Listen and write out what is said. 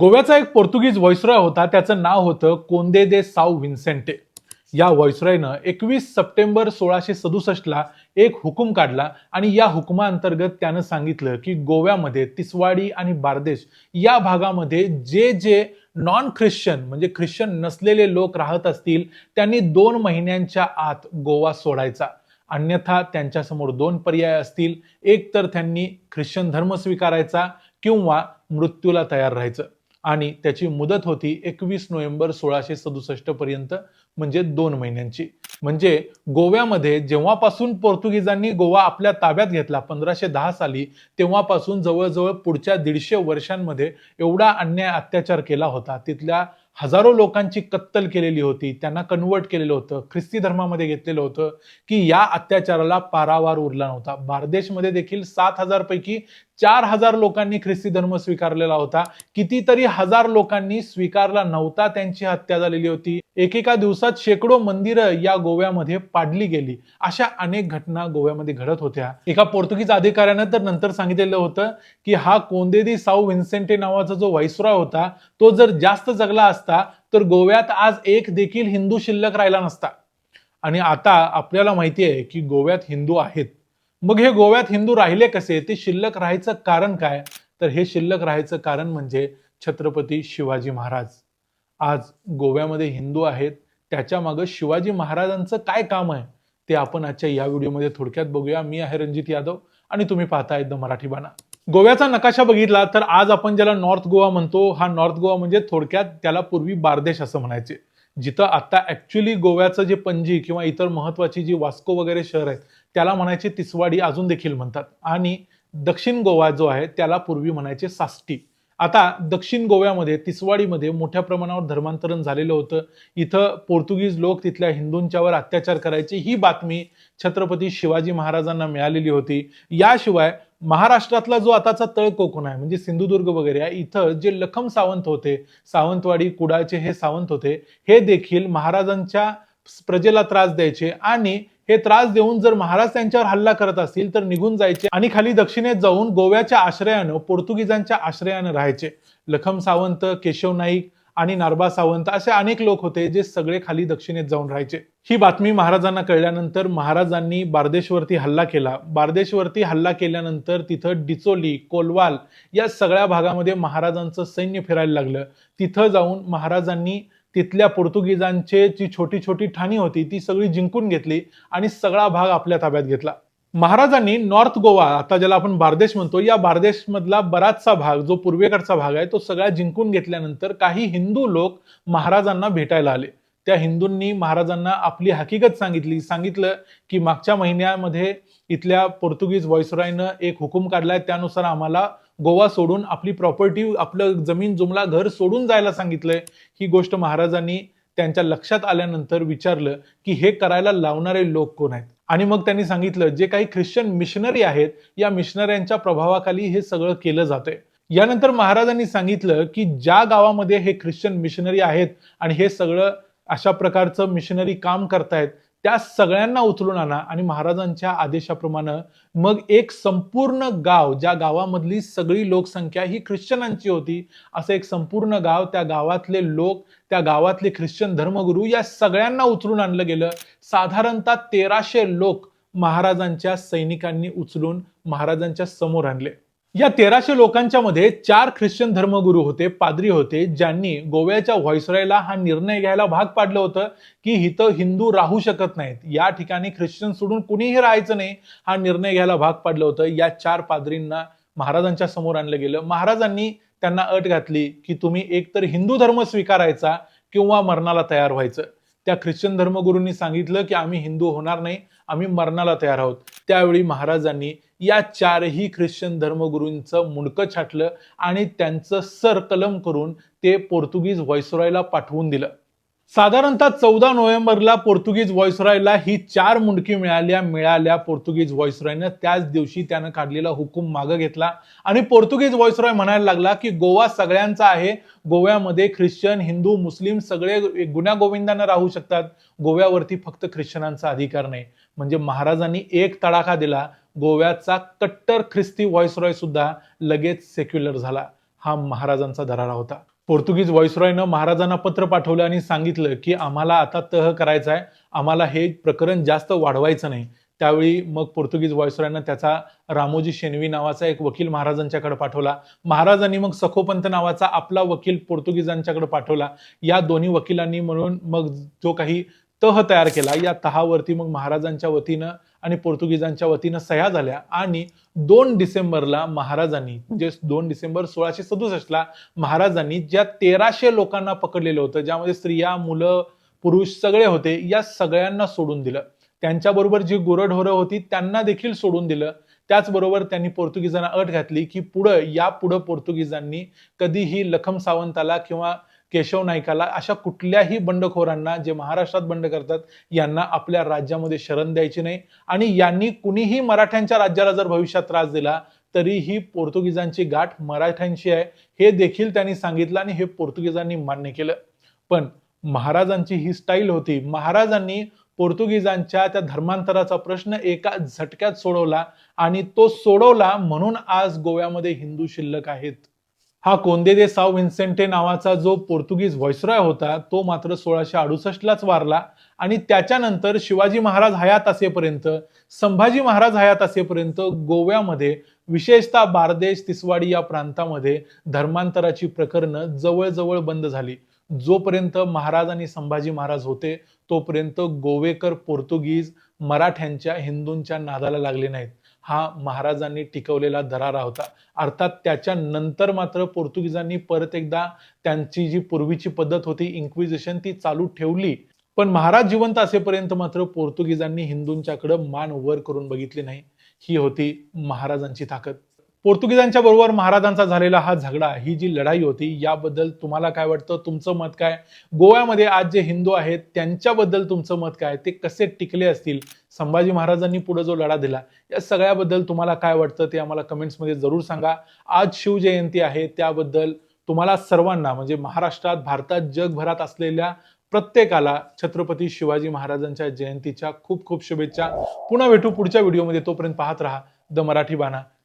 गोव्याचा एक पोर्तुगीज व्हॉइसरॉय होता त्याचं नाव होतं कोंदे दे साव विन्सेंटे. या व्हॉइसरॉयनं एकवीस सप्टेंबर सोळाशे सदुसष्टला एक हुकूम काढला आणि या हुकुमाअंतर्गत त्यानं सांगितलं की गोव्यामध्ये तिसवाडी आणि बारदेश या भागामध्ये जे जे नॉन ख्रिश्चन म्हणजे ख्रिश्चन नसलेले लोक राहत असतील त्यांनी दोन महिन्यांच्या आत गोवा सोडायचा. अन्यथा त्यांच्यासमोर दोन पर्याय असतील. एक तर त्यांनी ख्रिश्चन धर्म स्वीकारायचा किंवा मृत्यूला तयार राहायचं. आणि त्याची मुदत होती एकवीस नोव्हेंबर सोळाशे सदुसष्ट पर्यंत म्हणजे दोन महिन्यांची. म्हणजे गोव्यामध्ये जेव्हापासून पोर्तुगीजांनी गोवा आपल्या ताब्यात घेतला पंधराशे दहा साली तेव्हापासून जवळजवळ पुढच्या दीडशे वर्षांमध्ये एवढा अन्याय अत्याचार केला होता. तिथल्या हजारो लोकांची कत्तल केलेली होती त्यांना कन्वर्ट केलेलं होतं ख्रिस्ती धर्मामध्ये घेतलेलं होतं की या अत्याचाराला पारावार उरला नव्हता. बार्देशमध्ये देखील सात हजार पैकी चार हजार लोकांनी ख्रिस्ती धर्म स्वीकारलेला होता. कितीतरी हजार लोकांनी स्वीकारला नव्हता त्यांची हत्या झालेली होती. एकेका दिवसात शेकडो मंदिरं या गोव्यामध्ये पाडली गेली. अशा अनेक घटना गोव्यामध्ये घडत होत्या. एका पोर्तुगीज अधिकाऱ्यानं तर नंतर सांगितलेलं होतं की हा कोंदेदी साऊ विन्सेंटे नावाचा जो व्हाईसरॉय होता तो जर जास्त जगला असता तर गोव्यात आज एक देखील हिंदू शिल्लक राहिला नसता. आणि आता आपल्याला माहिती आहे की गोव्यात हिंदू आहेत. मग हे गोव्यात हिंदू राहिले कसे? ते शिल्लक राहायचं कारण काय? तर हे शिल्लक राहायचं कारण म्हणजे छत्रपती शिवाजी महाराज. आज गोव्यामध्ये हिंदू आहेत. त्याच्या मागं शिवाजी महाराजांचं काय काम आहे? ते आपण आजच्या या व्हिडिओमध्ये थोडक्यात बघूया. मी आहे रणजित यादव आणि तुम्ही पाहताय द मराठी बाणा. गोव्याचा नकाशा बघितला तर आज आपण ज्याला नॉर्थ गोवा म्हणतो हा नॉर्थ गोवा म्हणजे थोडक्यात त्याला पूर्वी बारदेश असं म्हणायचे. जिथं आता ऍक्च्युली गोव्याचं जे पणजी किंवा इतर महत्वाची जी वास्को वगैरे शहर आहेत त्याला म्हणायचे तिसवाडी अजून देखील म्हणतात. आणि दक्षिण गोवा जो आहे त्याला पूर्वी म्हणायचे साष्टी. आता दक्षिण गोव्यामध्ये तिसवाडीमध्ये मोठ्या प्रमाणावर धर्मांतरण झालेलं होतं. इथं पोर्तुगीज लोक तिथल्या हिंदूंच्यावर अत्याचार करायची ही बातमी छत्रपती शिवाजी महाराजांना मिळालेली होती. याशिवाय महाराष्ट्रातला जो आताचा तळ कोकण आहे म्हणजे सिंधुदुर्ग वगैरे आहे इथं जे लखम सावंत होते सावंतवाडी कुडाळचे हे सावंत होते हे देखील महाराजांच्या प्रजेला त्रास द्यायचे आणि हे त्रास देऊन जर महाराज त्यांच्यावर हल्ला करत असतील तर निघून जायचे आणि खाली दक्षिणेत जाऊन गोव्याच्या आश्रयानं पोर्तुगीजांच्या आश्रयानं राहायचे. लखम सावंत केशव नाईक आणि नारबा सावंत असे अनेक लोक होते जे सगळे खाली दक्षिणेत जाऊन राहायचे. ही बातमी महाराजांना कळल्यानंतर महाराजांनी बार्देशवरती हल्ला केला. बार्देशवरती हल्ला केल्यानंतर तिथं डिचोली कोलवाल या सगळ्या भागामध्ये महाराजांचं सैन्य फिरायला लागलं. तिथं जाऊन महाराजांनी तिथल्या पोर्तुगीजांचे जी छोटी छोटी ठाणी होती ती सगळी जिंकून घेतली आणि सगळा भाग आपल्या ताब्यात घेतला. महाराजांनी नॉर्थ गोवा आता ज्याला आपण बारदेश म्हणतो या बारदेशमधला बराचसा भाग जो पूर्वेकडचा भाग आहे तो सगळा जिंकून घेतल्यानंतर काही हिंदू लोक महाराजांना भेटायला आले. त्या हिंदूंनी महाराजांना आपली हकीकत सांगितली. सांगितलं की मागच्या महिन्यामध्ये इथल्या पोर्तुगीज व्हॉइसरॉयनं एक हुकूम काढलाय त्यानुसार आम्हाला गोवा सोडून आपली प्रॉपर्टी आपलं जमीन जुमला घर सोडून जायला सांगितलंय. ही गोष्ट महाराजांनी त्यांच्या लक्षात आल्यानंतर विचारलं की हे करायला लावणारे लोक कोण आहेत? आणि मग त्यांनी सांगितलं जे काही ख्रिश्चन मिशनरी आहेत या मिशनऱ्यांच्या प्रभावाखाली हे सगळं केलं जातंय. यानंतर महाराजांनी सांगितलं की ज्या गावामध्ये हे ख्रिश्चन मिशनरी आहेत आणि हे सगळं अशा प्रकारचं मिशनरी काम करतायत त्या सगळ्यांना उचलून आणा आणि महाराजांच्या आदेशाप्रमाणे मग एक संपूर्ण गाव ज्या गावामधली सगळी लोकसंख्या ही ख्रिश्चनांची होती असं एक संपूर्ण गाव त्या गावातले लोक त्या गावातले ख्रिश्चन धर्मगुरू या सगळ्यांना उचलून आणलं गेलं. साधारणतः तेराशे लोक महाराजांच्या सैनिकांनी उचलून महाराजांच्या समोर आणले. या तेराशे लोकांच्या मध्ये चार ख्रिश्चन धर्मगुरू होते पादरी होते ज्यांनी गोव्याच्या व्हॉइसरॉयला हा निर्णय घ्यायला भाग पाडलं होतं की इथं हिंदू राहू शकत नाहीत. या ठिकाणी ख्रिश्चन सोडून कुणीही राहायचं नाही हा निर्णय घ्यायला भाग पाडलं होतं. या चार पादरींना महाराजांच्या समोर आणलं गेलं. महाराजांनी त्यांना अट घातली की तुम्ही एकतर हिंदू धर्म स्वीकारायचा किंवा मरणाला तयार व्हायचं. त्या ख्रिश्चन धर्मगुरूंनी सांगितलं की आम्ही हिंदू होणार नाही आम्ही मरणाला तयार आहोत. त्यावेळी महाराजांनी या चारही ख्रिश्चन धर्मगुरूंचं मुंडकं छाटलं आणि त्यांचं सर कलम करून ते पोर्तुगीज व्हॉइसरॉयला पाठवून दिलं. साधारणतः चौदा नोव्हेंबरला पोर्तुगीज व्हॉइसरॉयला ही चार मुंडकी मिळाल्या मिळाल्या पोर्तुगीज व्हॉइसरॉयनं. त्याच दिवशी त्यानं काढलेला हुकूम मागं घेतला. आणि पोर्तुगीज व्हॉइसरॉय म्हणायला लागला की गोवा सगळ्यांचा आहे. गोव्यामध्ये ख्रिश्चन हिंदू मुस्लिम सगळे गुन्ह्या गोविंदांना राहू शकतात. गोव्यावरती फक्त ख्रिश्चनांचा अधिकार नाही. म्हणजे महाराजांनी एक तडाखा दिला. गोव्याचा कट्टर ख्रिस्ती व्हॉइसरॉय सुद्धा लगेच सेक्युलर झाला. हा महाराजांचा दरारा होता. पोर्तुगीज व्हॉइसरॉयनं महाराजांना पत्र पाठवलं आणि सांगितलं की आम्हाला आता तह करायचा आहे आम्हाला हे प्रकरण जास्त वाढवायचं नाही. त्यावेळी मग पोर्तुगीज व्हॉइसरॉयनं त्याचा रामोजी शेनवी नावाचा एक वकील महाराजांच्याकडे पाठवला. महाराजांनी मग सखोपंत नावाचा आपला वकील पोर्तुगीजांच्याकडे पाठवला. या दोन्ही वकिलांनी म्हणून मग जो काही तह तयार केला. या तहावरती मग महाराजांच्या वतीनं आणि पोर्तुगीजांच्या वतीनं सह्या झाल्या आणि दोन डिसेंबरला महाराजांनी म्हणजे दोन डिसेंबर सोळाशे सदुसष्टला महाराजांनी ज्या तेराशे लोकांना पकडलेलं होतं ज्यामध्ये स्त्रिया मुलं पुरुष सगळे होते या सगळ्यांना सोडून दिलं. त्यांच्याबरोबर जी गुरढोरं होती त्यांना देखील सोडून दिलं. त्याचबरोबर त्यांनी पोर्तुगीजांना अट घातली की पुढं या पुढं पोर्तुगीजांनी कधीही लखम सावंताला किंवा केशव नाईकाला अशा कुठल्याही बंडखोरांना जे महाराष्ट्रात बंड करतात यांना आपल्या राज्यामध्ये शरण द्यायची नाही. आणि यांनी कुणीही मराठ्यांच्या राज्याला जर भविष्यात त्रास दिला तरीही पोर्तुगीजांची गाठ मराठ्यांशी आहे हे देखील त्यांनी सांगितलं आणि हे पोर्तुगीजांनी मान्य केलं. पण महाराजांची ही स्टाईल होती. महाराजांनी पोर्तुगीजांच्या त्या धर्मांतराचा प्रश्न एका झटक्यात सोडवला आणि तो सोडवला म्हणून आज गोव्यामध्ये हिंदू शिल्लक आहेत. हा कोंदे दे साव विन्सेंटे नावाचा जो पोर्तुगीज व्हॉइसरॉय होता तो मात्र सोळाशे अडुसष्टलाच वारला आणि त्याच्यानंतर शिवाजी महाराज हयात असेपर्यंत संभाजी महाराज हयात असेपर्यंत गोव्यामध्ये विशेषतः बारदेश तिसवाडी या प्रांतामध्ये धर्मांतराची प्रकरणं जवळजवळ बंद झाली. जोपर्यंत महाराज आणि संभाजी महाराज होते तोपर्यंत गोवेकर पोर्तुगीज मराठ्यांच्या हिंदूंच्या नादाला लागले नाहीत. हा महाराजांनी टिकवलेला दरारा होता. अर्थात त्याच्या नंतर मात्र पोर्तुगीजांनी परत एकदा त्यांची जी पूर्वीची पद्धत होती इन्क्विजिशन ती चालू ठेवली. पण महाराज जिवंत असेपर्यंत मात्र पोर्तुगीजांनी हिंदूंच्याकडं मान वर करून बघितली नाही. ही होती महाराजांची ताकद. पोर्तुगीजांच्या बरोबर महाराजांचा झालेला हा झगडा ही जी लढाई होती याबद्दल तुम्हाला काय वाटतं? तुमचं मत काय? गोव्यामध्ये आज जे हिंदू आहेत त्यांच्याबद्दल तुमचं मत काय? ते कसे टिकले असतील? संभाजी महाराजांनी पुढे जो लढा दिला या सगळ्याबद्दल तुम्हाला काय वाटतं ते आम्हाला कमेंट्समध्ये जरूर सांगा. आज शिवजयंती आहे त्याबद्दल तुम्हाला सर्वांना म्हणजे महाराष्ट्रात भारतात जगभरात असलेल्या प्रत्येकाला छत्रपती शिवाजी महाराजांच्या जयंतीच्या खूप खूप शुभेच्छा. पुन्हा भेटू पुढच्या व्हिडिओमध्ये. तोपर्यंत पाहत राहा. द मराठी बाणा.